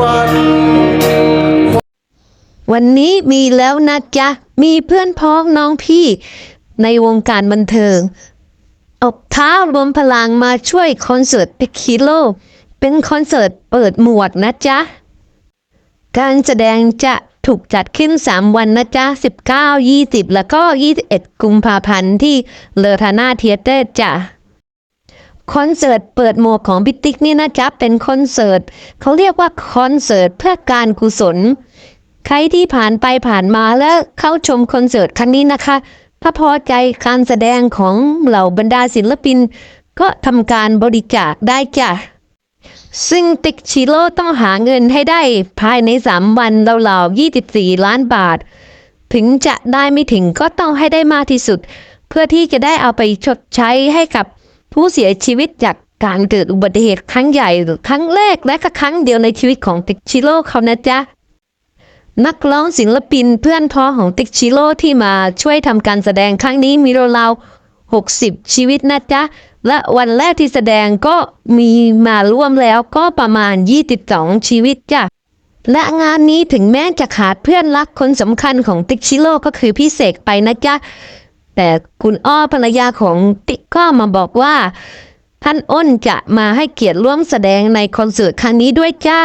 วัน วันนี้มีแล้วนะจ๊ะ มีเพื่อนพ้องน้องพี่ในวงการบันเทิง อบท้ารวมพลังมาช่วยคอนเสิร์ตเปคิโล เป็นคอนเสิร์ตเปิดหมวกนะจ๊ะ การแสดงจะถูกจัดขึ้น 3 วันนะจ๊ะ 19 20 แล้วก็ 21 กุมภาพันธ์ที่เลอทาน่าเทียเตอร์จ้ะ คอนเสิร์ตเปิดหมวกของพิติ๊กนี่นะจ๊ะเป็นคอนเสิร์ตเขาเรียกว่าคอนเสิร์ตเพื่อการกุศล ใครที่ผ่านไปผ่านมาแล้วเข้าชมคอนเสิร์ตครั้งนี้นะคะ ถ้าพอใจการแสดงของเหล่าบรรดาศิลปิน ก็ทำการบริจาคได้จ้ะซึ่งติ๊กชิโร่ต้องหาเงินให้ได้ภายใน 3 วันราวๆ24 ล้านบาท ถึงจะได้ไม่ถึงก็ต้องให้ได้มากที่สุด เพื่อที่จะได้เอาไปชดใช้ให้กับ ผู้เสียชีวิตจากการเกิดอุบัติเหตุครั้งใหญ่หรือครั้งแรกและก็ครั้งเดียวในชีวิตของติ๊กชิโร่เขานะจ๊ะนักร้องศิลปินเพื่อนพ้อของติ๊กชิโร่ที่มาช่วยทำการแสดงครั้งนี้มีราวๆ60 ชีวิตนะจ๊ะ และวันแรกที่แสดงก็มีมาร่วมแล้วก็ประมาณ 22 ชีวิตจ้ะ และงานนี้ถึงแม้จะขาดเพื่อนรักคนสำคัญของติ๊กชิโร่ก็คือพี่เสกไปนะจ๊ะ แต่คุณอ้อภรรยาของติ๊กก็มาบอกว่า ท่านอ้นจะมาให้เกียรติร่วมแสดงในคอนเสิร์ตครั้งนี้ด้วยจ้า